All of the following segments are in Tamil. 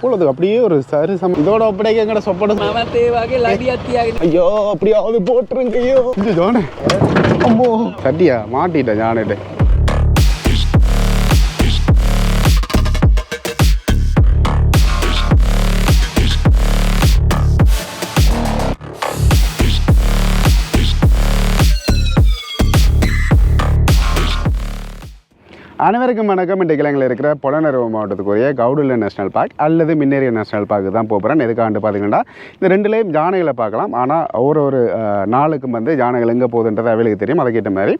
போலது அப்படியே ஒரு சரி சம இதோட அப்படியே எங்கட சொப்படும் ஐயோ அப்படியாவது போட்டுருங்க ஐயோ. அம்மோ. சட்டியா மாட்டிட்டேன் ஞானிட்டேன் அனைவருக்கும் வணக்கம். இன்றைக்கு இலங்கையில் இருக்கிற புலனறுவு மாவட்டத்துக்குரிய கவுடுல்ல நேஷனல் பார்க் அல்லது மின்னேரிய நேஷனல் பார்க் தான் போகிறேன் எதுக்காண்டு பார்த்தீங்கன்னா இந்த ரெண்டுலேயும் யானைகளை பார்க்கலாம். ஆனால் ஒரு ஒரு நாளுக்கும் வந்து யானைகள் எங்கே போகுதுன்றது அவளுக்கு தெரியும். அதுக்கேற்ற மாதிரி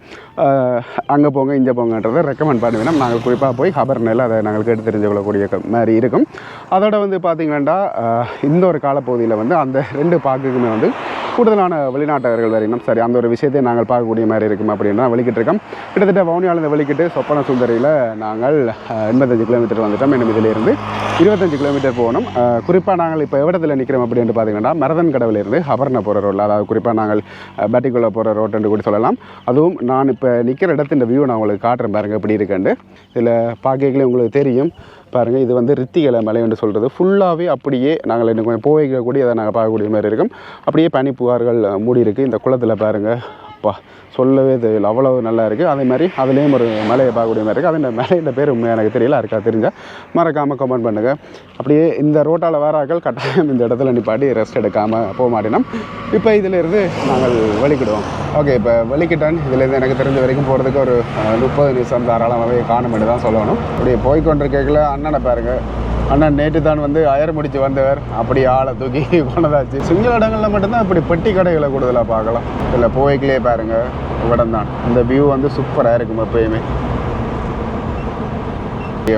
அங்கே போங்க இங்கே போங்கன்றதை ரெக்கமெண்ட் பண்ணுவேன். நாங்கள் குறிப்பாக போய் ஹபர் நெல் அதை நாங்கள் கேட்டு தெரிஞ்சு கொள்ளக்கூடிய மாதிரி இருக்கும். அதோட வந்து பார்த்தீங்கன்னா இந்த ஒரு காலப்பகுதியில் வந்து அந்த ரெண்டு பார்க்குக்குமே வந்து கூடுதலான வெளிநாட்டவர்கள் வரையினும் சரி அந்த ஒரு விஷயத்தை நாங்கள் பார்க்கக்கூடிய மாதிரி இருக்கும் அப்படின்னு தான் வெளிக்கிட்டு இருக்கோம். கிட்டத்தட்ட வவுனியாவில் வெளிக்கிட்டு சொப்பன சுந்தரியில் நாங்கள் எண்பத்தஞ்சு கிலோமீட்டர் வந்துட்டோம். இன்னும் இதிலிருந்து இருபத்தஞ்சு கிலோமீட்டர் போகணும். குறிப்பாக நாங்கள் இப்போ இடத்துல நிற்கிறோம் அப்படின்னு பார்த்தீங்கன்னா மரதன் கடவுலேருந்து ஹபர்ன போகிற ரோட்டில் அதாவது குறிப்பாக நாங்கள் பேட்டிக்குள்ளே போகிற ரோட்டுன்னு கூட சொல்லலாம். அதுவும் நான் இப்போ நிற்கிற இடத்தின் வியூ நான் உங்களுக்கு காட்டுறேன் பாருங்கள் எப்படி இருக்குன்னு. இதில் பார்க்கலே உங்களுக்கு தெரியும். பாருங்கள் இது வந்து ரித்திகலை மலை என்று சொல்கிறது ஃபுல்லாகவே அப்படியே நாங்கள் இன்னும் கொஞ்சம் போய்க்க கூடிய அதை நாங்கள் பார்க்கக்கூடிய மாதிரி இருக்கும். அப்படியே பனி புகார்கள் மூடி இருக்குது இந்த குளத்தில் பாருங்கள் அப்பா சொல்லவே தெரியல அவ்வளவு நல்லா இருக்குது அதே மாதிரி அதுலேயும் ஒரு மலையை பார்க்கக்கூடிய மாதிரி இருக்குது அது இந்த மலையோட பேர் உண்மையாக எனக்கு தெரியல. இருக்கா தெரிஞ்சால் மறக்காமல் கமெண்ட் பண்ணுங்கள் அப்படியே இந்த ரோட்டால் வராக்கள் கட்டாயம் இந்த இடத்துல நிப்பாட்டி ரெஸ்ட் எடுக்காமல் போக மாட்டேனோம். இப்போ இதிலேருந்து நாங்கள் வலிக்கிடுவோம் ஓகே இப்போ வெளிக்கிட்டான் இதுலேருந்து எனக்கு தெரிஞ்ச வரைக்கும் போகிறதுக்கு ஒரு முப்பது நிமிஷம் தாராளமாகவே காணும் தான் சொல்லணும். அப்படியே போய்கொண்டிருக்கல அண்ணனை பாருங்கள் ஆனால் நேற்று தான் வந்து அயர் முடிச்சு வந்தவர். அப்படி ஆளை தூக்கி கொண்டதாச்சு சிங்கள இடங்களில் மட்டும்தான் இப்படி பெட்டி கடைகளை கூடுதலாக பார்க்கலாம். இதில் போய்க்கிலே பாருங்கள் இடம் தான் இந்த வியூ வந்து சூப்பராக இருக்கும் எப்பயுமே.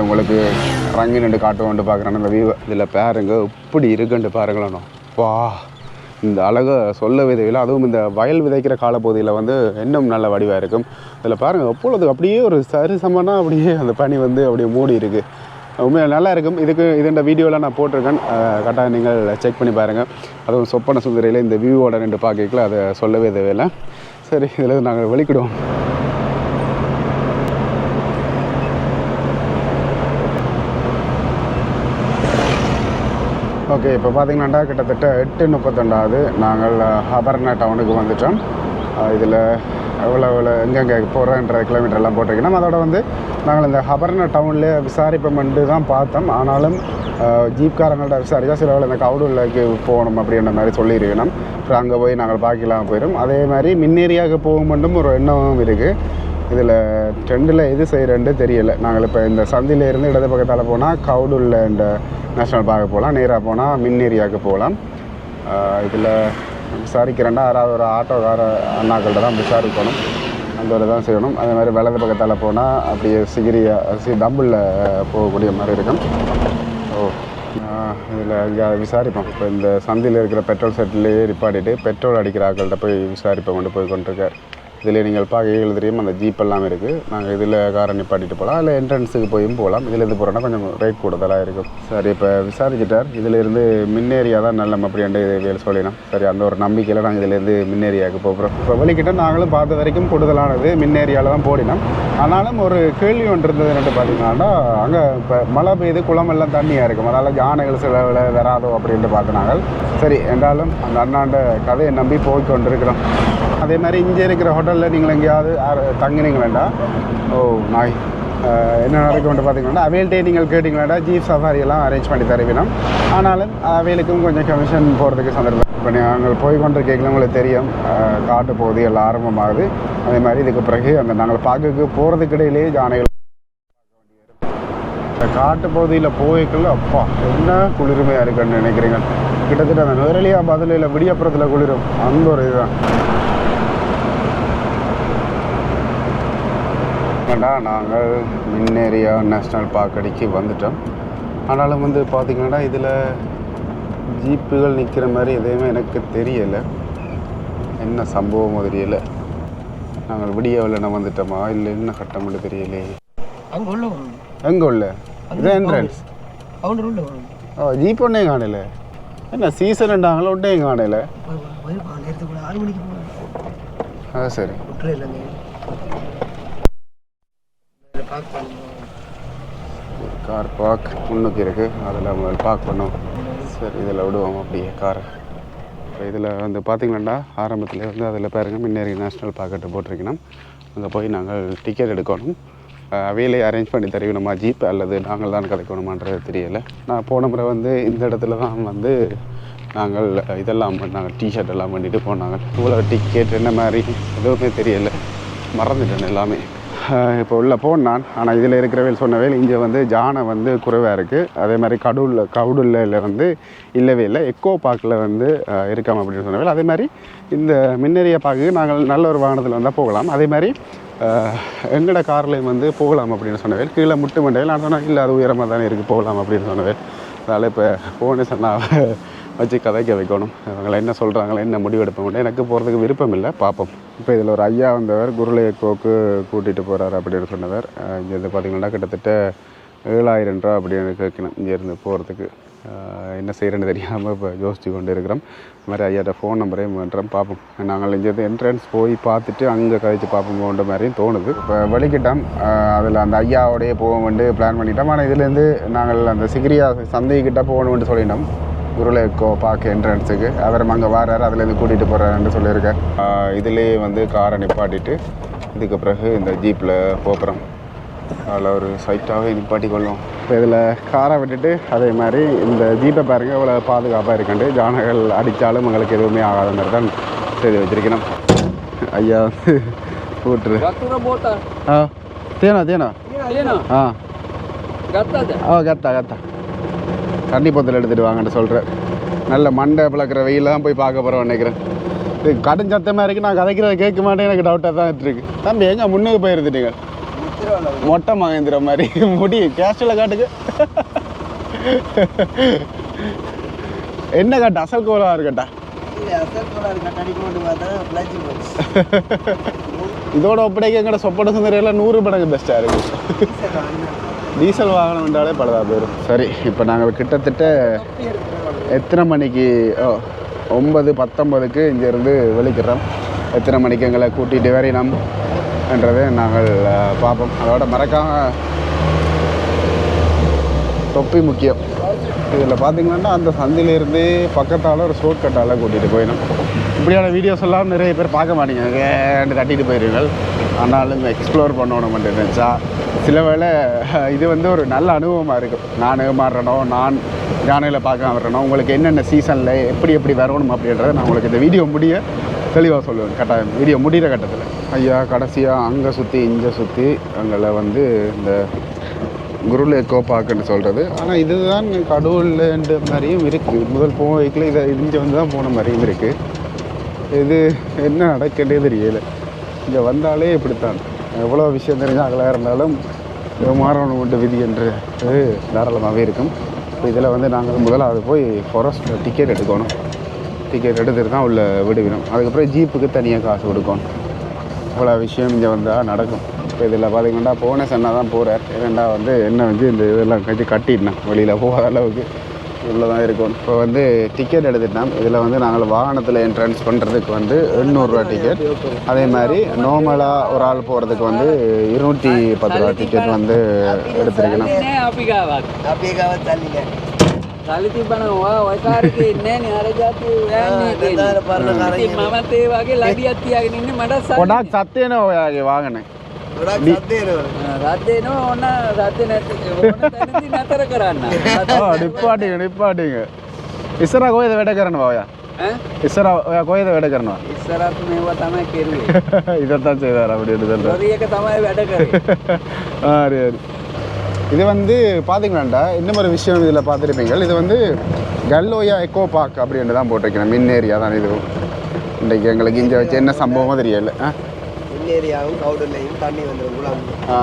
உங்களுக்கு ரங்கி நின்று காட்டுவோன்ட்டு பார்க்குறேன். இந்த வியூவை இதில் பாருங்க இப்படி இருக்குன்ட்டு பாருங்களேன் வா. இந்த அழகை சொல்ல விதையில் அதுவும் இந்த வயல் விதைக்கிற காலப்பகுதியில் வந்து இன்னும் நல்ல வடிவாக இருக்கும். இதில் பாருங்கள் எப்பொழுது அப்படியே ஒரு சரிசமனா அப்படியே அந்த பனி வந்து அப்படியே மூடி இருக்குது உண்மையாக நல்லா இருக்கும் இதுக்கு இதுண்ட வீடியோவில் நான் போட்டிருக்கேன். கரெக்டாக நீங்கள் செக் பண்ணி பாருங்கள் அதுவும் சொப்பன சுந்தரியில் இந்த வியூவோட ரெண்டு பார்க்கல அதை சொல்லவே தேவையில்லை. சரி இதில் நாங்கள் வெளிக்கிடுவோம். ஓகே இப்போ பார்த்தீங்கன்னாண்டா கிட்டத்தட்ட எட்டு முப்பத்தொண்டாவது நாங்கள் அபர்ணா டவுனுக்கு வந்துட்டோம். இதில் எவ்வளோ எவ்வளோ எங்கெங்கே போகிறேன்ற கிலோமீட்டர் எல்லாம் போட்டிருக்கணும் அதோட வந்து நாங்கள் இந்த ஹபர்ன டவுன்லேயே விசாரிப்போம்ட்டு தான் பார்த்தோம். ஆனாலும் ஜீப்காரங்கள்ட்ட விசாரிச்சா சில வேலை இந்த கவுடூர்லேக்கு போகணும் அப்படின்ற மாதிரி சொல்லியிருக்கணும். அப்புறம் அங்கே போய் நாங்கள் பார்க்கலாம் போயிடும் அதே மாதிரி மின்னேரியாவுக்கு போகும் ஒரு எண்ணமும் இருக்குது இதில் ட்ரெண்டில் எது செய்கிறேன்ட்டு தெரியலை. நாங்கள் இப்போ இந்த சந்தியிலேருந்து இடது பக்கத்தால் போனால் கவுடுள்ள இந்த நேஷ்னல் பார்க்க போகலாம் நேராக போனால் மின் ஏரியாவுக்கு போகலாம் இதில் விசாரிக்கிறேன்னா யாராவது ஒரு ஆட்டோக்கார அண்ணாக்கள்கிட்ட தான் விசாரிக்கணும். அந்த ஒரு தான் செய்யணும். அதே மாதிரி வலது பக்கத்தால் போனால் அப்படியே சிகிரியாக சி டபுளில் போகக்கூடிய மாதிரி இருக்கும். ஓ இதில் இங்கே விசாரிப்போம். இப்போ இந்த சந்தியில் இருக்கிற பெட்ரோல் செட்லேயே நிப்பாட்டிட்டு பெட்ரோல் அடிக்கிற ஆக்கள்கிட்ட போய் விசாரிப்போம் கொண்டு போய் கொண்டிருக்கார். இதில் நீங்கள் பார்க்கைகள் தெரியும் அந்த ஜீப் எல்லாம் இருக்குது நாங்கள் இதில் காரை நிப்பாட்டிட்டு போகலாம் இல்லை என்ட்ரன்ஸுக்கு போயும் போகலாம் இதில் இருந்து போகிறோன்னா கொஞ்சம் ரேட் கூடுதலாக இருக்கும். சரி இப்போ விசாரிச்சிட்டார். இதிலேருந்து மின்னேரியா தான் நல்ல அப்படின்ட்டு வேலை சொல்லினோம். சரி அந்த ஒரு நம்பிக்கையில் நாங்கள் இதிலேருந்து மின்னேரியாவுக்கு போகிறோம். இப்போ வெளிக்கிட்ட நாங்களும் பார்த்த வரைக்கும் கூடுதலானது மின்னேரியாவில் தான் போடினோம். ஆனாலும் ஒரு கேள்வி ஒன்று இருந்தது என்னட்டு பார்த்தீங்கன்னா அங்கே இப்போ மழை பெய்யுது குளம் எல்லாம் தண்ணியாக இருக்கும். அதனால் யானைகள் சில வராதோ அப்படின்ட்டு பார்த்தினாங்க சரி என்றாலும் அந்த அண்ணாண்ட கதையை நம்பி போய் கொண்டிருக்கிறோம் அதே மாதிரி இங்கே இருக்கிற ஹோட்டல் ஹோட்டலில் நீங்கள் எங்கேயாவது யாரு ஓ நாய். என்ன நடக்கும்னு பார்த்தீங்கன்னா அவைல்ட்டே நீங்கள் கேட்டிங்களா ஜீப் சஃபாரி எல்லாம் அரேஞ்ச் பண்ணி தருவினோம். ஆனாலும் அவைகளுக்கும் கொஞ்சம் கமிஷன் போகிறதுக்கு சந்தர்ப்பம். இப்போ நாங்கள் போய் கொண்டு உங்களுக்கு தெரியும். காட்டு பகுதி எல்லாம் ஆரம்பமாகுது. அதே மாதிரி இதுக்கு பிறகு அந்த நாங்கள் பார்க்கக்கு போகிறதுக்கு இடையிலேயே யானைகள் இந்த காட்டு பகுதியில் போய்க்குள்ள அப்பா என்ன குளிர்மையாக இருக்குன்னு நினைக்கிறீங்க. கிட்டத்தட்ட அந்த நேரலியா பதிலில் விடியப்புறத்தில் குளிரும். அந்த ஒரு இதுதான். ஏண்டா நாங்கள் மின்னேரியா நேஷ்னல் பார்க் அடிக்கு வந்துட்டோம். ஆனாலும் வந்து பார்த்திங்கன்னா இதில் ஜீப்புகள் நிற்கிற மாதிரி எதுவுமே எனக்கு தெரியலை. என்ன சம்பவம் தெரியல. நாங்கள் விடியவில் நான் வந்துட்டோமா இல்லை என்ன கட்டமில்ல தெரியலையே. அங்கே உள்ள வரும் எங்கே உள்ள? என்ட்ரன்ஸ் ஓ ஜீப் ஒன்றே காணல. என்ன காணல. கூட ஆறு மணிக்கு போகணும் அது சரி. விட்டுற கார் பார்க் முன்னுக்கு இருக்குது அதில் நம்ம பார்க் பண்ணோம். சரி இதில் விடுவோம் அப்படியே காரை இப்போ இதில் வந்து பார்த்தீங்களாண்டா ஆரம்பத்தில் வந்து அதில் பாருங்க முன்னேறி நேஷ்னல் பார்க்கெட்டு போட்டிருக்கணும். அங்கே போய் நாங்கள் டிக்கெட் எடுக்கணும். வேலையை அவையிலே அரேஞ்ச் பண்ணி தருவணுமா ஜீப் அல்லது நாங்கள் தான் கிடைக்கணுமான்றது தெரியலை. நான் போன முறை வந்து இந்த இடத்துல தான் வந்து நாங்கள் இதெல்லாம் பண்ணாங்க டிஷர்ட் எல்லாம் பண்ணிட்டு போனாங்க. இவ்வளோ டிக்கெட் என்ன மாதிரி எதுவுமே தெரியலை. மறந்துட்டேன் எல்லாமே. இப்போ உள்ள போனான் ஆனால் இதில் இருக்கிறவேல் சொன்னவேல் இங்கே வந்து ஜானை வந்து குறைவாக இருக்குது அதே மாதிரி கடவுளில் கவுடுல்ல வந்து இல்லவே இல்லை. எக்கோ பார்க்கில் வந்து இருக்காம அப்படின்னு சொன்னவேல் அதே மாதிரி இந்த மின்னறிய பார்க்கு நாங்கள் நல்ல ஒரு வாகனத்தில் வந்தால் போகலாம். அதே மாதிரி எங்களோட கார்லேயும் வந்து போகலாம் அப்படின்னு சொன்னவேல் கீழே முட்டு மண்டையில் நான் சொன்னேன் இல்லை அது உயரமாக தானே இருக்குது போகலாம் அப்படின்னு சொன்னவேல் அதனால் இப்போ போனே சொன்னால் வச்சு கதைக்க வைக்கணும். அவங்கள என்ன சொல்கிறாங்களே என்ன முடிவெடுப்பாங்க எனக்கு போகிறதுக்கு விருப்பம் இல்லை பார்ப்போம். இப்போ இதில் ஒரு ஐயா வந்தவர் குருளை கோக்கு கூட்டிகிட்டு போகிறார் அப்படின்னு சொன்னவர். இங்கேருந்து இங்க பார்த்தீங்கன்னா கிட்டத்தட்ட ஏழாயிரம் ரூபா அப்படின்னு கேட்கணும். இங்கேருந்து போகிறதுக்கு என்ன செய்கிறேன்னு தெரியாமல் இப்போ யோசித்து கொண்டு இருக்கிறோம். இந்த மாதிரி ஐயாட்ட ஃபோன் நம்பரையும் பண்ணுறோம் பார்ப்போம். நாங்கள் இங்கேருந்து என்ட்ரன்ஸ் போய் பார்த்துட்டு அங்கே கழிச்சு பார்ப்போமோன்ற மாதிரியும் தோணுது. இப்போ வெளிக்கிட்டோம். அதில் அந்த ஐயாவோடையே போக வேண்டு பிளான் பண்ணிட்டோம். ஆனால் இதுலேருந்து நாங்கள் அந்த சிகிரியா சந்தைக்கிட்ட போகணும்னு சொல்லிட்டோம். குருலேக்கோ பார்க்க என்ட்ரன்ஸுக்கு அவர் அங்கே வராரு அதுலேருந்து கூட்டிகிட்டு போகிறாருன்னு சொல்லியிருக்கேன் இதுலேயே வந்து காரை நிப்பாட்டிட்டு இதுக்கு பிறகு இந்த ஜீப்பில் போகிறோம் அதில் ஒரு சைட்டாகவே நிப்பாட்டி கொள்ளும் இப்போ இதில் காரை விட்டுட்டு அதே மாதிரி இந்த ஜீப்பை பாருங்கள் இவ்வளோ பாதுகாப்பாக இருக்கண்டு ஜானகல் அடித்தாலும் எங்களுக்கு எதுவுமே ஆகாத மாதிரி தான் செய்து வச்சிருக்கணும். ஐயா வந்து ஸ்கூட்ரு ஆ தேனா தேனா? ஆ கத்தா கத்தா. தண்ணி பொத்தல் எடுத்துட்டு வாங்கன்னு சொல்கிறேன் நல்ல மண்டை பிளக்கிற வெயிலாம் போய் பார்க்க போகிறோம் நினைக்கிறேன். இது கடும் சத்தமாக இருக்குது நான் கதைக்கிறத கேட்க மாட்டேன். எனக்கு டவுட்டாக தான் இருக்கு. தம்பி எங்கே முன்னுக்கு போயிருந்துட்டீங்க? மொட்டை மகேந்திர மாதிரி. முடி கேஸ்டில் காட்டுக்கு. என்ன காட்டு? அசல் கோலாக இருக்கட்டா? இதோட ஒப்படைக்க எங்கட சொப்பட சுந்தரையில் நூறு மடங்கு பெஸ்ட்டாக இருக்குது டீசல் வாகனம் என்றாலே பலதா போயிடும் சரி இப்போ நாங்கள் கிட்டத்தட்ட எத்தனை மணிக்கு ஒன்பது பத்தொம்பதுக்கு இங்கேருந்து வெளிக்கிறோம் எத்தனை மணிக்கு எங்களை கூட்டிகிட்டு வரையினோம் என்றதை நாங்கள் பார்ப்போம். அதோட மறக்காம தொப்பி முக்கியம். இதில் பார்த்தீங்கன்னா அந்த சந்திலிருந்து பக்கத்தால் ஒரு ஷோர்ட் கட்டால் கூட்டிகிட்டு போயிடும் இப்படியான வீடியோஸ் எல்லாம் நிறைய பேர் பார்க்க மாட்டீங்க. ஏன்னு தட்டிட்டு போயிருவீங்கள் ஆனாலும் எக்ஸ்ப்ளோர் பண்ணணும் நினச்சா சில வேளை இது வந்து ஒரு நல்ல அனுபவமாக இருக்கும் நான் மாறுறனோ நான் யானையில் பார்க்க வர்றனோ உங்களுக்கு என்னென்ன சீசனில் எப்படி எப்படி வரணும் அப்படின்றத நான் உங்களுக்கு இந்த வீடியோ முடிய தெளிவாக சொல்லுவேன். கட்டாயம். வீடியோ முடிகிற கட்டத்தில். ஐயா கடைசியாக அங்கே சுற்றி இங்கே சுற்றி அங்கே வந்து இந்த குருள் எக்கோ பார்க்குன்னு சொல்கிறது ஆனால் இதுதான் கடவுள்ன்ற மாதிரியும் இருக்குது முதல் போன வைக்கில் இதை இங்கே வந்து தான் போன மாதிரியும் இருக்குது இது என்ன நடக்கண்டே தெரியலை. இங்கே வந்தாலே இப்படித்தான். எவ்வளோ விஷயம் தெரிஞ்சாங்களா இருந்தாலும் மாறணும் உண்டு விதி என்று இது தாராளமாகவே இருக்கும். இதில் வந்து நாங்கள் முதலாவது போய் ஃபாரஸ்ட் டிக்கெட் எடுக்கணும். டிக்கெட் எடுத்துட்டு தான் உள்ள விடுவிடும் அதுக்கப்புறம் ஜீப்புக்கு தனியாக காசு கொடுக்கணும். இவ்வளோ விஷயம் இங்கே வந்தால் நடக்கும். இப்போ இதில் பார்த்தீங்கன்னா போன சென்னா தான் போகிறார் ஏன்னா வந்து என்ன வந்து இந்த இதெல்லாம் கட்டி கட்டிடணும். வெளியில் போகாத அளவுக்கு. உள்ளே தான் இருக்கும் இப்போ வந்து டிக்கெட் எடுத்துட்டோம் இதில் வந்து நாங்கள் வாகனத்தில் என்ட்ரன்ஸ் பண்ணுறதுக்கு வந்து எண்ணூறுரூவா டிக்கெட் அதே மாதிரி நார்மலாக ஒரு ஆள் போகிறதுக்கு வந்து இருநூற்றி பத்து ரூபா டிக்கெட் வந்து எடுத்திருக்கணும் නෑ අපි ගාවත් අපේ ගාවත් තල්ලිල සල්ලි තිබන වා ඔයකාරක ඉන්නේ අර ජාති දෙදාර පරණ කරගෙන. මමත් ඒ වගේ ලඩියක් තියාගෙන ඉන්නේ මට கொடாக் சத்தேனோ ඔයාගේ வாகனம் ගොඩක් සද්දේනවල රද්දේන ඕන්න රද්ද නැති ඕන තැනදී නතර කරන්න ආ නිපාටික නිපාටික ඉස්සර කොයිද වැඩ කරනවා ඔයා ඈ? ඉස්සර ඔයා කොයිද වැඩ කරනවා ඉස්සරත් මේවා තමයි කෙරුවේ இதைத்தான் செய்தார் அப்படின்னு சொல்கிறேன் ලොරි එක තමයි වැඩ කරේ சரி சரி இது வந்து பார்த்தீங்களாண்டா இன்னும் ஒரு விஷயம் இதில் பார்த்துருப்பீங்க இது வந்து கல்லோயா எக்கோ பார்க் அப்படின்னு தான் போட்டிருக்கிறேன் மின் ஏரியா தான் இது இன்றைக்கு எங்களுக்கு இங்கே வச்சு என்ன சம்பவமோ தெரியல ஆ ஏரியாவும் கவுடர்லையும் தண்ணி வந்துடும் குளம். ஆ.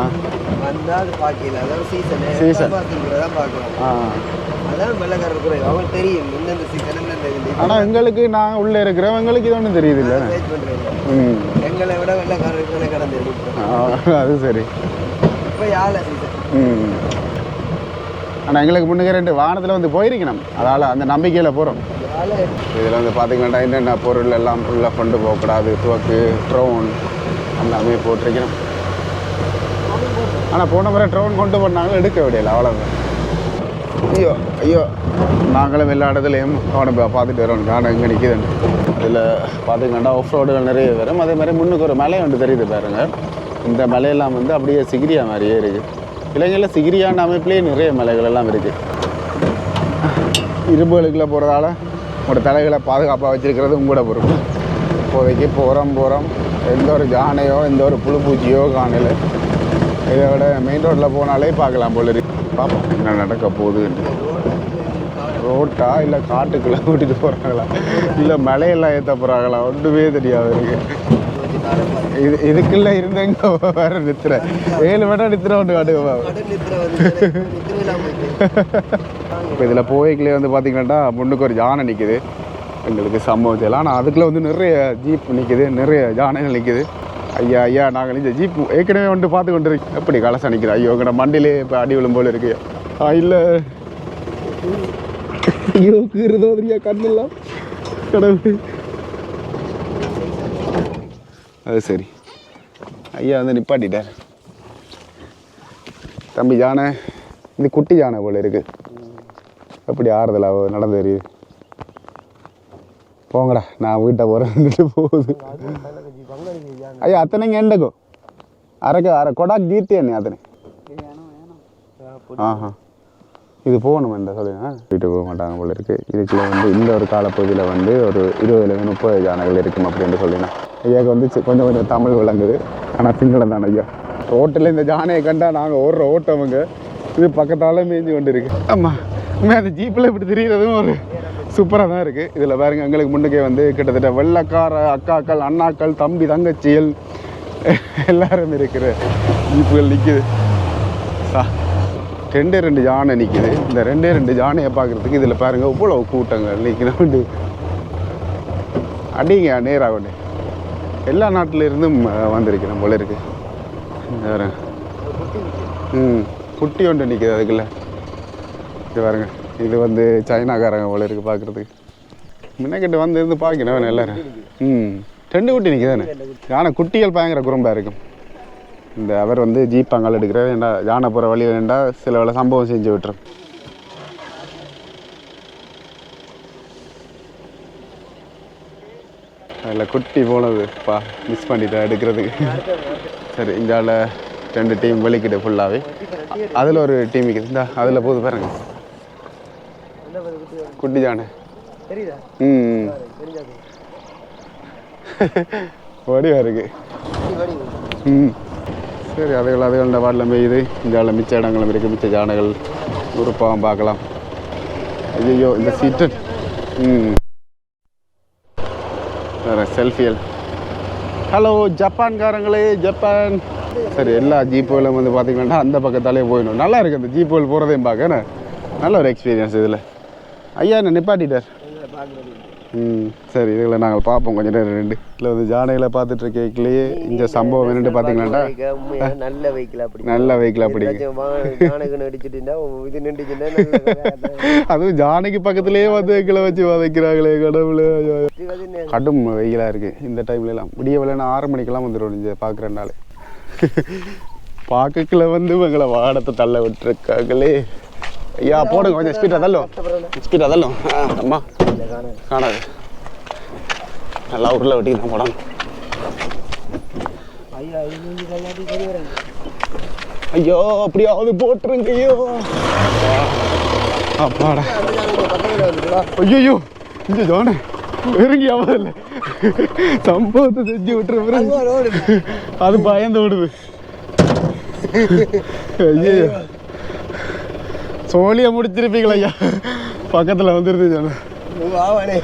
வந்தால் அது பார்க்கல அதான் சீசனு Season. தான் பார்க்கலாம் ஆ. அதான் வெள்ளக்காரர் குறை அவங்களுக்கு தெரியும் இந்தந்த சீசன் இந்தந்த ஆனால் எங்களுக்கு நான் உள்ளே இருக்கிறவங்களுக்கு இது ஒன்றும் தெரியுது இல்லை. எங்களை விட வெள்ளக்காரருக்கு தானே கடந்து அது சரி. இப்போ யாழை சீசன் ஆனால் எங்களுக்கு முன்னுக்கு ரெண்டு வாகனத்தில் வந்து போயிருக்கணும். அதால் அந்த நம்பிக்கையில் போகிறோம் இதில் வந்து பார்த்தீங்கன்னா என்னென்ன பொருள் எல்லாம் உள்ளே கொண்டு போகக்கூடாது. துவக்கு ட்ரோன் எல்லாமே போட்டிருக்கணும். ஆனால் போன முறை ட்ரோன் கொண்டு போனாங்க எடுக்க விடையில அவ்வளோதான் ஐயோ ஐயோ. நாங்களும் எல்லா இடத்துலையும் அவனை பார்த்துட்டு வரோம். காணம் எங்கே நிற்கிதுன்னு அதில் பார்த்துக்கண்டா ஆஃப் ரோடுகள் நிறைய வரும். அதே மாதிரி முன்னுக்கு ஒரு மலை ஒன்று தெரியுது பாருங்க. இந்த மலையெல்லாம் வந்து அப்படியே சிகிரியா மாதிரியே இருக்குது இலங்கையில் சிகிரியான அமைப்புலேயே நிறைய மலைகள் எல்லாம் இருக்குது இரும்புகளுக்குள்ள போகிறதால உங்களோட தலைகளை பாதுகாப்பாக வச்சுருக்கிறது உங்களோட பொறுப்பு. இப்போதைக்கு போகிறோம் போகிறோம் எந்த ஒரு யானையோ எந்த ஒரு புழு பூச்சியோ காணல. இதை விட மெயின் ரோட்டில் போனாலே பார்க்கலாம் போல இருக்கு. பார்ப்போம் என்ன நடக்க போகுதுன்னு ரோட்டா இல்லை காட்டுக்குள்ளே கூட்டிகிட்டு போகிறாங்களா இல்லை மலையெல்லாம் ஏற்ற போகிறாங்களா ஒன்றுமே தெரியாது இருக்கு இது இதுக்குள்ள இருந்தங்க வேற நித்திர? ஏழு மணி நித்திர ஒன்று போயிட்டு. இப்போ இதில் போய்க்கிலே வந்து பார்த்தீங்கன்னா முன்னுக்கு ஒரு யானை நிற்குது எங்களுக்கு சம்பவம் ஆனால் அதுக்குள்ளே வந்து நிறைய ஜீப் நிற்கிது நிறைய யானைகள் நிற்கிது ஐயா ஐயா நாங்கள் இந்த ஜீப் ஏற்கனவே வந்து பார்த்து கொண்டு இருக்கோம் எப்படி கலசம் நிற்குது ஐயோ எங்கட மண்டிலே இப்போ அடி விழும் போல இருக்கு. இல்லை. ஐயோ கீறுதோதிரியா கண்ணெல்லாம் கடவுள். அது சரி. ஐயா வந்து நிப்பாட்டிட்டார். தம்பி யானை இது குட்டி யானை போல இருக்கு. எப்படி ஆறுதலாக நடந்து தெரியுது போங்கடா நான் வீட்டை போகிறேன்ட்டு போகுது ஐயா அத்தனைங்க ఎండకు అరక అర కొడాక్ జీర్తి అని అతని ஆஹா இது போகணும் என்ற சொல்லுங்க வீட்டுக்கு போக மாட்டாங்க போல இருக்கு இதுக்குள்ள வந்து இந்த ஒரு காலப்பகுதியில் வந்து ஒரு இருபதுலேருந்து முப்பது ஜானங்கள் இருக்கும் அப்படின்னு சொல்லினா ஐயாவுக்கு வந்து சி- கொஞ்சம் கொஞ்சம் தமிழ் விளங்குது ஆனால் சிங்களம் தானே ஐயா ரோட்டில் இந்த ஜானையை கண்டா நாங்கள் ஓடுற ஓட்டவங்க இது பக்கத்தால மேய்ஞ்சு கொண்டு இருக்கு ஆமாம் உண்மையாக அந்த ஜீப்பில் இப்படி தெரிகிறதும் ஒரு சூப்பராக தான் இருக்குது இதில் பாருங்கள் எங்களுக்கு முன்னுக்கே வந்து கிட்டத்தட்ட வெள்ளக்கார அக்காக்கள் அண்ணாக்கள் தம்பி தங்கச்சியல் எல்லாரும் இருக்கிற ஜீப்புகள் நிற்குது சா ரெண்டே ரெண்டு யானை நிற்கிது இந்த ரெண்டே ரெண்டு யானையை பார்க்குறதுக்கு இதில் பாருங்கள் இவ்வளோ கூட்டங்கள் நிற்கிறோண்டு அடிங்க நேராக கொண்டு. எல்லா நாட்டிலிருந்தும் வந்திருக்கிறோம் போல இருக்குது வேறு ம் குட்டி ஒன்று நிற்கிது அதுக்குள்ளே. இது பாருங்க. இது வந்து சைனாக்காரங்க போல இருக்கு பார்க்குறதுக்கு முன்னக்கிட்ட வந்து இருந்து பார்க்கணும் எல்லாரும். ம். ரெண்டு குட்டி நிற்கிதானே யானை குட்டிகள் பயங்கர குறும்பாக இருக்கும். இந்த அவர் வந்து ஜீப்பாங்கால் எடுக்கிற வேண்டா யானை போகிற வழி வேண்டா சில வேலை சம்பவம் செஞ்சு விட்டுரும். அதில் குட்டி போனது. பா மிஸ் பண்ணிட்டேன் எடுக்கிறதுக்கு. சரி இந்த ரெண்டு டீம் வெளிக்கிட்டு ஃபுல்லாகவே அதில் ஒரு டீம் இருக்குது இந்த அதில் போகுது பாருங்கள் குட்டி தெரியுதா? ம் வடிவாக இருக்கு. ம். சரி அதுகள் அதுகள வாட்டில் மேயுது. இந்த மிச்ச இடங்களும் இருக்குது மிச்ச ஜானைகள் உறுப்பாகவும் பார்க்கலாம். ஐயோ இந்த சீட்டு. ம். வேறு செல்ஃபியல் ஹலோ ஜப்பான்காரங்களே ஜப்பான். சரி எல்லா ஜீப்புகளும் வந்து பார்த்தீங்கன்னா அந்த பக்கத்தாலே போயிடணும். நல்லா இருக்குது அந்த ஜீப்புகள் போகிறதையும் பார்க்க? நல்ல ஒரு எக்ஸ்பீரியன்ஸ் இதில். ஐயா என்ன நிப்பாட்டிட்டார். ம் சரி இதில் நாங்கள் பார்ப்போம். கொஞ்ச நேரம் ரெண்டு இல்லை வந்து ஜானைகளை பார்த்துட்டு இருக்கேக்கிலேயே இந்த சம்பவம் பார்த்தீங்கன்னாட்டா உண்மையா நல்ல வெஹிக்கிள் அப்படி. நல்ல வெஹிக்கிள் அப்படி. அதுவும் ஜானைக்கு பக்கத்துலேயே வந்து வெஹிக்கிளை வச்சு வதைக்கிறாங்களே கடவுளே? கடும் வெயிலாக இருக்குது இந்த டைம்ல எல்லாம். விடிய வேலைன்னா ஆறு மணிக்கெல்லாம் வந்துடும் இங்கே பார்க்குறனாலே பார்க்கல வந்து எங்களை வாடத்தை தள்ள விட்டுருக்காங்களே. ஐயா போடுங்க கொஞ்சம் ஸ்பீடாக தள்ளும் ஸ்பீடாக தள்ளும் அம்மா. காணாது. நல்லா உருளை வெட்டி தான் போடணும். ஐயா அப்படியாவது போட்டுருங்க ஐயோ. அப்பாடா. ஐயோ இந்த ஜோனே இறங்கி ஆவதில்லை சம்பவத்தை செஞ்சு விட்டுரு ரோடு. அது பயந்து விடுது ஐயோ சோழியை முடிச்சிருப்பீங்களா ஐயா. பக்கத்தில் வந்துருது ஜோனே. வாவானே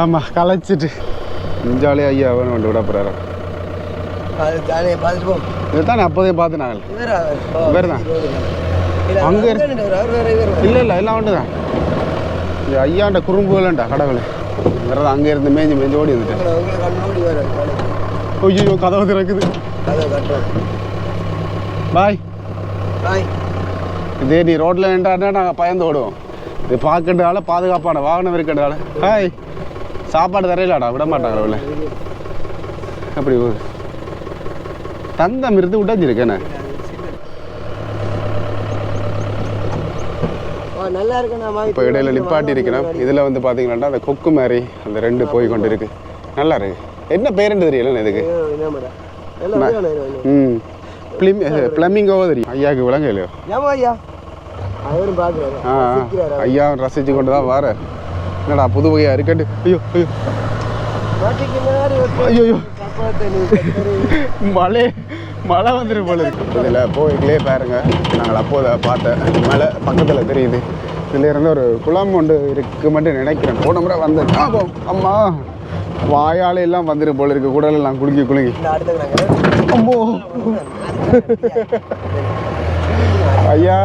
ஆமாம் களைச்சிட்டு நெஞ்சாலே ஐயா வேணும் கொண்டு விட போகிறாரு இதுதானே அப்போதே பார்த்து நாங்கள். இவரா. அங்க. இல்லை இல்லை எல்லாம் ஒன்று தான். இந்த ஐயாண்ட குறும்புகளண்டா கடவுள். வேறு அங்கே இருந்து மேய்ஞ்சு மேய்ஞ்சு ஓடி வந்துட்டேன் ஐயோ கதவு திறக்குது. பாய். பாய். இதே நீ ரோட்டில் நின்றாருன்னா நாங்கள் பயந்து ஓடுவோம். இது பார்க்கறதால பாதுகாப்பான வாகனம் இருக்கிறதால ஹாய். சாப்பாடு தரையிலாடா விட மாட்டாங்க அவள. அப்படி போகுது தந்தம் இருந்து உடைஞ்சிருக்கேண்ணே இப்போ இடையில நிப்பாட்டி இருக்கிறோம் இதில் வந்து பார்த்தீங்கன்னா அந்த கொக்கு மாதிரி அந்த ரெண்டு போய் கொண்டு இருக்கு நல்லா இருக்கு. என்ன பேருன்னு தெரியல இதுக்கு? ம். பிளிம் பிளமிங்கோ தெரியும். ஐயாவுக்கு விளங்க இல்லையோ ஏமா ஐயா? அவரும். ஐயா ரசிச்சு கொண்டு தான் வார. என்னடா புது வகையா இருக்கட்டு ஐயோ ஐயோ. ஐயோ. மழை மழை வந்துடும் போல இருக்கு. இதில் போய்களே பாருங்க. நாங்கள் அப்போதை பார்த்த மலை பக்கத்தில் தெரியுது. இதுல இருந்து ஒரு குளம் ஒன்று இருக்கு மட்டும் நினைக்கிறேன். போன முறை வந்த ஞாபகம். அம்மா வாயால எல்லாம் வந்துடும் போல இருக்கு. குடல் எல்லாம் குலுங்கி. குலுங்கி அம்மோ ஐயா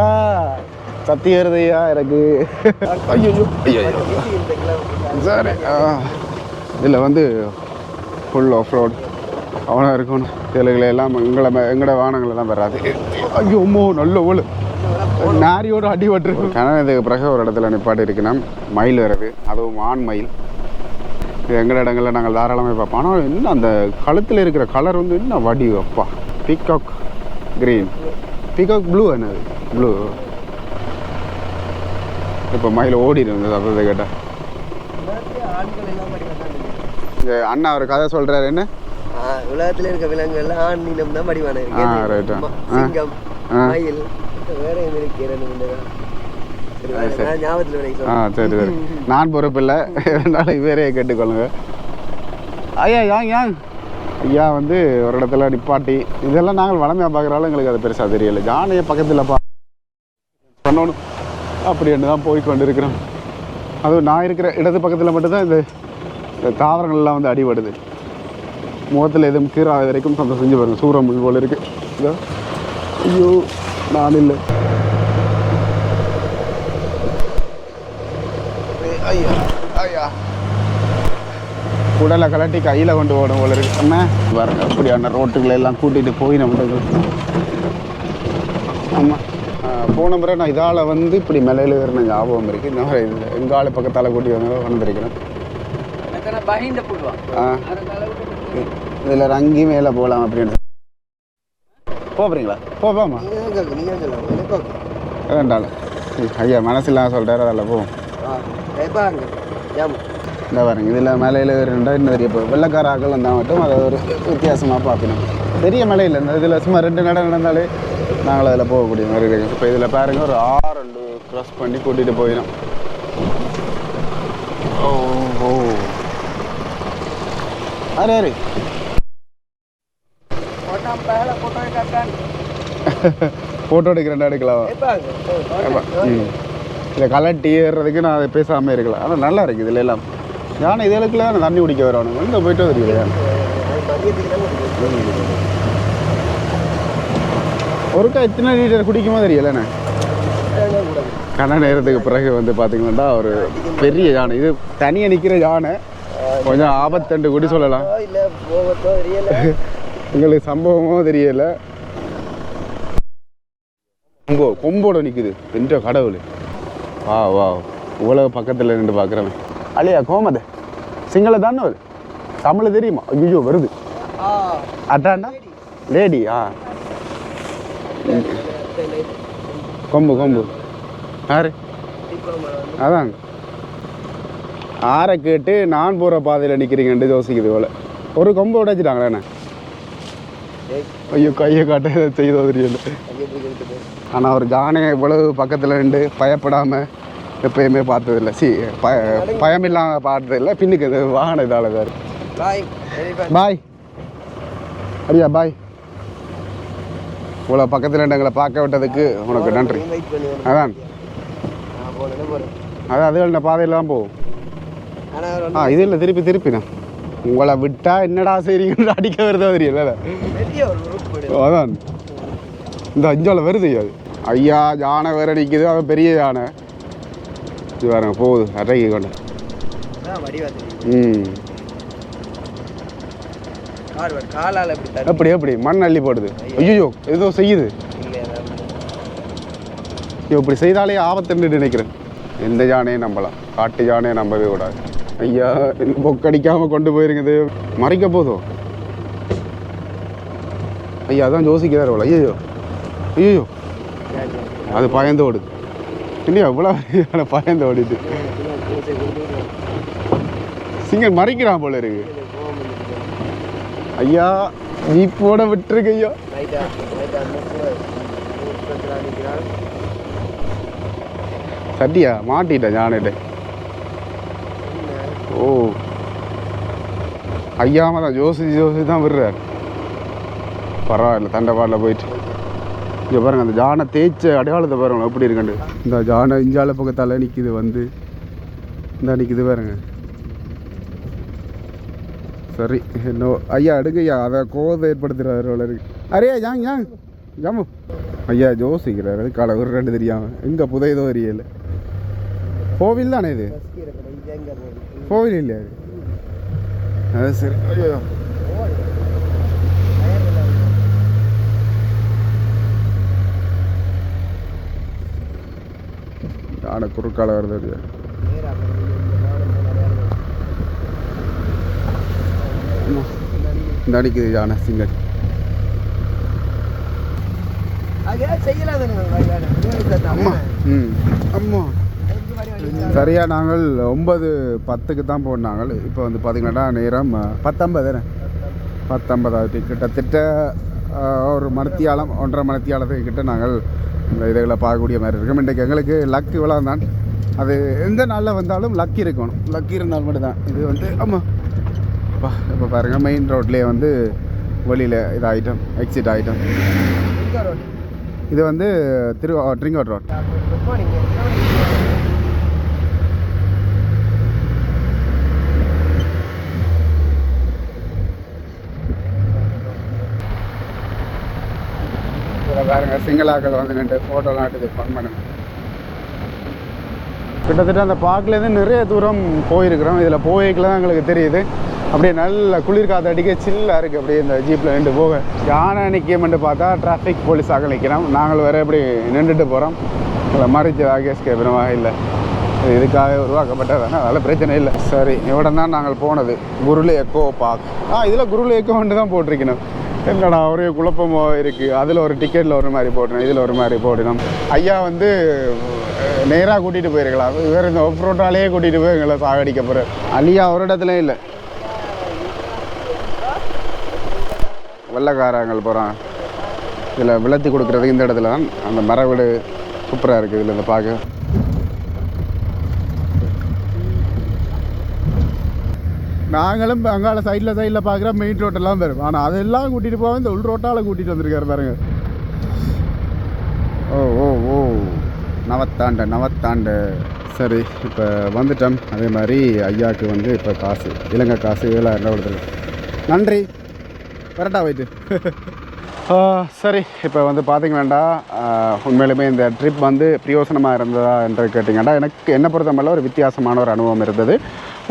சத்தி வருது ஐயா எனக்கு. ஐயோ ஐயோ சரி இதில் வந்து ஃபுல் ஆஃப் ரோட் அவனாக இருக்கணும். தெலுங்குல எல்லாம் எங்களை எங்களோட வாகனங்கள் எல்லாம் வராது. ஐயோ அம்மோ நல்ல ஓடு நாரியோட அடி பட்டு கனதுக்கு பிறகு ஒரு இடத்துல நிப்பாட்டி இருக்கணும். மயில் வருது. அதுவும் ஆண் மயில். இது எங்கள் இடங்களில் நாங்கள் தாராளமாக பார்ப்போம். ஆனால் இன்னும் அந்த கழுத்தில் இருக்கிற கலர் வந்து இன்னும் வடி அப்பா பீகாக் க்ரீன் பீகாக் ப்ளூ என்னது ப்ளூ இப்போ மயில் ஓடிடும் சத்தத்தை கேட்டால் இந்த அண்ணா ஒரு கதை சொல்கிறாரு என்ன உலகத்துல இருக்க விலங்குகள் ஆண் இனம் தான் படிவான ஆ, right ஆ. ஆ. சிங்கம். மயில் வேற எங்க இருக்கு நான் ஞாபகத்துல ஆ சரி சரி நான் பொறுப்பில்லை இருந்தாலும் இவரே கேட்டுக்கொள்ளுங்க ஐயா யாங் யாங் ஐயா வந்து ஒரு இடத்துல நிப்பாட்டி. இதெல்லாம் நாங்கள் வளமையாக பார்க்குறாலும் எங்களுக்கு அது பெருசாக தெரியல. ஜானையை பக்கத்தில் பா பண்ணணும். அப்படின்னு தான் போய் கொண்டு இருக்கிறோம் அதுவும் நான் இருக்கிற இடது பக்கத்தில் மட்டும்தான் இந்த தாவரங்கள்லாம் வந்து அடிபடுது. முகத்தில் எதுவும் கீறாத வரைக்கும் சந்தோஷம் செஞ்சு பாருங்கள் சூரமுள் போல் இருக்குது இதோ. ஐயோ நான் இல்லை. ஐயா ஐயா. உடலை கலட்டி கையில் கொண்டு போகணும் போல இருக்கு. அண்ணா பாருங்க அப்படியான ரோட்டுகளை எல்லாம் கூட்டிகிட்டு போய் நம்ம ஆமாம் போன முறை நான் இதால் வந்து இப்படி மலையில் ஏறின ஞாபகம் இருக்குது இந்த மாதிரி இது எங்கால பக்கத்தால் கூட்டி வந்து வந்திருக்கிறேன். ஆ. இதில் ரங்கி மேலே போகலாம் அப்படின்னு போகிறீங்களா போப்பாமா. வேண்டாம். ஐயா மனசில்லாம் சொல்கிறாரு அதில் போவோம் இந்த பாருங்க. இதில் மலையில் ரெண்டா இன்னும் போகுது வெள்ளக்கார ஆக்கள் வந்தால் மட்டும் அதை ஒரு வித்தியாசமாக பார்க்கணும். பெரிய மலையில் இந்த இதில் சும்மா ரெண்டு நடம் நடந்தாலே நாங்கள் அதில் போகக்கூடிய மாதிரி இருக்கு இப்போ இதில் பாருங்க ஒரு ஆறு ரெண்டு க்ராஸ் பண்ணி கூட்டிகிட்டு போயிடும். ஓ ஓ அரே அரே ஃபோட்டோ எடுக்கிறேன் எடுக்கலாம்? இதை கலட்டி ஏறுறதுக்கு நான் அதை பேசாமல் இருக்கலாம். ஆனால் நல்லா இருக்குது இதில் எல்லாம். யானை இதுகளுக்குள்ள தான் தண்ணி குடிக்க வரணும் எங்கே போயிட்டு தெரியல யானை. ஒருக்கா எத்தனை லிட்டர் குடிக்குமோ தெரியலண்ணே அதான் கன நேரத்துக்கு பிறகு வந்து பார்த்தீங்கன்னா ஒரு பெரிய யானை. இது தனியாக நிற்கிற யானை. கொஞ்சம் ஆபத்தண்டு கூட சொல்லலாம். எங்களுக்கு சம்பவமோ தெரியல. கொம்போ கொம்போட நிற்குது என்ற கடவுள். வா வா. இவ்வளோ பக்கத்தில் நின்று பார்க்குறவன் அழியா கோமத சிங்கள தானே அது தமிழ் தெரியுமா ஐயோ வருது ஆ அதான்டா லேடி ஆ கொம்பு கொம்பு யாரு அதான் ஆரை கேட்டு நான் போகிற பாதையில் நிற்கிறீங்கன்ட்டு யோசிக்குது போல ஒரு கொம்பு உடைச்சிட்டாங்களே ஐயோ கையை காட்ட செய்தோ தெரியல ஆனால் ஒரு ஜானை இவ்வளவு பக்கத்தில் நின்று பயப்படாமல் எப்பயுமே பார்த்ததில்ல. சி ப பயம் இல்லாமல் பார்த்ததில்ல. பின்னுக்கு இது வாகனம் இதால் தான் பாய். பாய். அடியா பாய். இவ்வளோ பக்கத்தில் எங்களை பார்க்க விட்டதுக்கு உனக்கு நன்றி. அதான். அதான் அதுகள் இந்த பாதையில் தான் போகும். ஆ இது இல்லை திருப்பி திருப்பி தான் உங்களை விட்டா என்னடா செய்றீங்கன்னு அடிக்க வருதோ தெரியல. அதான். இந்த அஞ்சால வருது அது ஐயா யானை வேற நிற்கிது அவன் பெரிய யானை. இது பாருங்க போகுது. அட்டைக்கு கொண்டு. ம். எப்படி எப்படி? மண் அள்ளி போடுது. ஐயோ. ஏதோ செய்யுது. ஐயோ, இப்படி செய்தாலே ஆபத்துன்னு நினைக்கிறேன். எந்த யானையும் நம்பலாம் காட்டு யானையை நம்பவே கூடாது. ஐயா பொக்கடிக்காம கொண்டு போயிருங்குது மறைக்க போதும் ஐயா அதான் யோசிக்கிறார் ஐயோ ஐயோ அது பயந்து ஓடுது. இல்லையா? இவ்வளோ பயந்து ஓடிட்டு. சிங்கர் மறைக்கிறான் போல இருக்கு. ஐயா ஜீப்போட விட்டுருக்கு ஐயா. சட்டியா? மாட்டிட்டேன் ஜானிட்ட ஓ. ஐயாம தான் ஜோசி ஜோசி தான் விடுறார். பரவாயில்ல தண்டவாடில் போயிட்டு. இங்கே பாருங்க அந்த ஜானை தேய்ச்ச அடையாளத்தை பாருங்க எப்படி இருக்குண்டு இந்த ஜானை இஞ்சால பக்கத்தால் நிற்கிது வந்து. இந்த நிற்கிது பாருங்க. சரி நோ ஐயா எடுங்கய்யா அதை கோதை ஏற்படுத்துகிறாரு போல இருக்கு. அரே ஜாங் ஜாங் ஜாமு. ஐயா ஜோசிக்கிறார் அது காலை ஒரு ரெண்டு தெரியாமல் எங்கே புதையதோ தெரியல. கோவில் தானே இது? கோவில் இல்லையா அது சரி. ஐயோ. யானை குறுக்கால வருது இந்த அடிக்குது யானை சிங்கர் அம்மா ம். அம்மா. சரியா நாங்கள் ஒன்பது பத்துக்கு தான் போனாங்க இப்போ வந்து பார்த்தீங்கன்னா நேரம் பத்தொன்பது தானே? பத்தொன்பதாவது கிட்டத்தட்ட ஒரு மணித்தியாலம் ஒன்றரை மணித்தியாலத்துக்கு கிட்ட நாங்கள் இந்த இதுகளை பார்க்கக்கூடிய மாதிரி இருக்கும். இன்றைக்கு எங்களுக்கு லக் இவ்வளோ தான் அது எந்த நாளில் வந்தாலும் லக் இருக்கணும். லக் இருந்தால் மட்டும்தான். இது வந்து ஆமாம் இப்போ பாருங்கள் மெயின் ரோட்லேயே வந்து வெளியில் இது ஐட்டம் எக்ஸிட் ஐட்டம் இது வந்து திரு ட்ரிங்கோட் ரோட் இதில் பாருங்க சிங்களாக்கள் வந்து நின்று ஃபோட்டோலாம் எடுத்து ஃபன் கிட்டத்தட்ட அந்த பார்க்லேருந்து நிறைய தூரம் போயிருக்கிறோம். இதில் போய்க்கல தான் எங்களுக்கு தெரியுது. அப்படியே நல்ல குளிர் காற்று அடிக்க சில்லாக இருக்குது அப்படியே இந்த ஜீப்பில் நின்று போக. யானை நிற்கமென்று பார்த்தா டிராஃபிக் போலீஸாக நிற்கிறோம் நாங்கள் வேறு எப்படி நின்றுட்டு போகிறோம் இல்லை மறைச்சு ஆகேஸ் கேட்பணுமாக இல்லை. இதுக்காக உருவாக்கப்பட்டதானே அதனால் பிரச்சனை இல்லை. சரி இவ்வளோ தான் நாங்கள் போனது. குருளி எக்கோ பார்க் ஆ இதில் குருளி எக்கோ வந்து தான் போட்டிருக்கணும். என்னடா ஒரே குழப்பமோ இருக்குது அதில் ஒரு டிக்கெட்டில் ஒரு மாதிரி போடணும் இதில் ஒரு மாதிரி போடணும். ஐயா வந்து நேராக கூட்டிகிட்டு போயிருக்கலாம். வேறு இந்த ஆஃப் ரோட்டாலேயே கூட்டிகிட்டு போய் எங்களை சாகடிக்க போகிற அலியா ஒரு இடத்துல இல்லை. வெள்ளைக்காரங்கள் போகிறான் இதில் விளத்தி கொடுக்குறதுக்கு இந்த இடத்துல தான். அந்த மர வீடு சூப்பராக இருக்குது இதில் இந்த பார்க்க. நாங்களும் அங்கால சைடில் சைடில் பார்க்குற மெயின் ரோட்டெல்லாம் வரும். ஆனால் அதெல்லாம் கூட்டிகிட்டு போக இந்த உள் ரோட்டால் கூட்டிகிட்டு வந்திருக்காரு பாருங்க. ஓ ஓ ஓ. நவத்தாண்டு நவத்தாண்டு. சரி இப்போ வந்துட்டோம். அதே மாதிரி ஐயாவுக்கு வந்து இப்போ காசு இலங்கை காசு ஏழாயிரம் ரூபா கொடுத்துருக்கு? நன்றி. வரட்டா போயிட்டு சரி இப்போ வந்து பார்த்தீங்கன்னா உண்மையிலுமே இந்த ட்ரிப் வந்து பிரயோசனமாக இருந்ததா என்று கேட்டிங்கன்னா எனக்கு என்னை பொறுத்தமல்ல ஒரு வித்தியாசமான ஒரு அனுபவம் இருந்தது.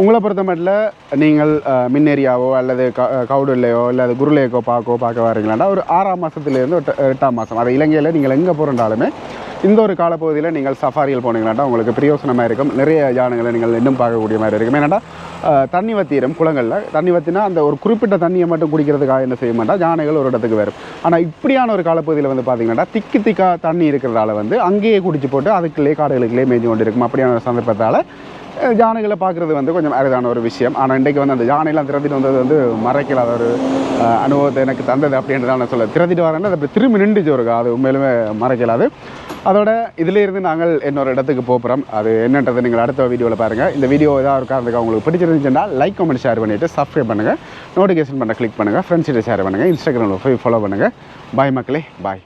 உங்களை பொறுத்தமட்டில் நீங்கள் மின் ஏரியாவோ அல்லது க கவுடுல்லையோ அல்லது குருலேக்கோ பார்க்கோ பார்க்க வரீங்களாண்டா ஒரு ஆறாம் மாதத்துலேருந்து எட்டாம் மாதம் அது இலங்கையில் நீங்கள் எங்கே போகிறாலுமே இந்த ஒரு காலப்பகுதியில் நீங்கள் சஃபாரியில் போனீங்களாண்டா உங்களுக்கு பிரயோசனமாக இருக்கும். நிறைய யானைகளை நீங்கள் இன்னும் பார்க்கக்கூடிய மாதிரி இருக்கும். ஏன்னாடா தண்ணி வத்திரும் குளங்களில் தண்ணி வத்தினா அந்த ஒரு குறிப்பிட்ட தண்ணியை மட்டும் குடிக்கிறதுக்காக என்ன செய்ய மாட்டா யானைகள் ஒரு இடத்துக்கு வரும். ஆனால் இப்படியான ஒரு காலப்பகுதியில் வந்து பார்த்தீங்கன்னா திக்கி திக்கா தண்ணி இருக்கிறதால வந்து அங்கேயே குடிச்சு போட்டு அதுக்குள்ளே காடுகளுக்குள்ளே மேய்ஞ்சு கொண்டு இருக்கும் அப்படியான ஒரு சந்தர்ப்பத்தால் யானைகளை பார்க்குறது வந்து கொஞ்சம் அரிதான ஒரு விஷயம். ஆனால் இன்றைக்கு வந்து அந்த யானையெல்லாம் திறந்துட்டு வந்தது வந்து மறைக்கலாத ஒரு அனுபவத்தை எனக்கு தந்தது அப்படின்றத நான் சொல்ல திறந்துட்டு வரேன் அது அப்படி திரும்பி நின்றுச்சு ஒரு அது உண்மையிலுமே மறைக்கலாது. அதோட இதிலேருந்து நாங்கள் இன்னொரு இடத்துக்கு போகிறோம் அது என்னன்றது நீங்கள் அடுத்த வீடியோவில் பாருங்கள் இந்த வீடியோ ஏதாவது ஒரு காரணத்துக்கு உங்களுக்கு பிடிச்சிருந்துச்சுன்னா லைக் கமெண்ட் ஷேர் பண்ணிவிட்டு சப்ஸ்கிரைப் பண்ணுங்கள் நோட்டிஃபிகேஷன் பண்ண கிளிக் பண்ணுங்கள் ஃப்ரெண்ட்ஸ்கிட்ட ஷேர் பண்ணுங்கள் இன்ஸ்டாகிராமில் போய் ஃபாலோ பண்ணுங்கள் பாய் மக்களே. பாய்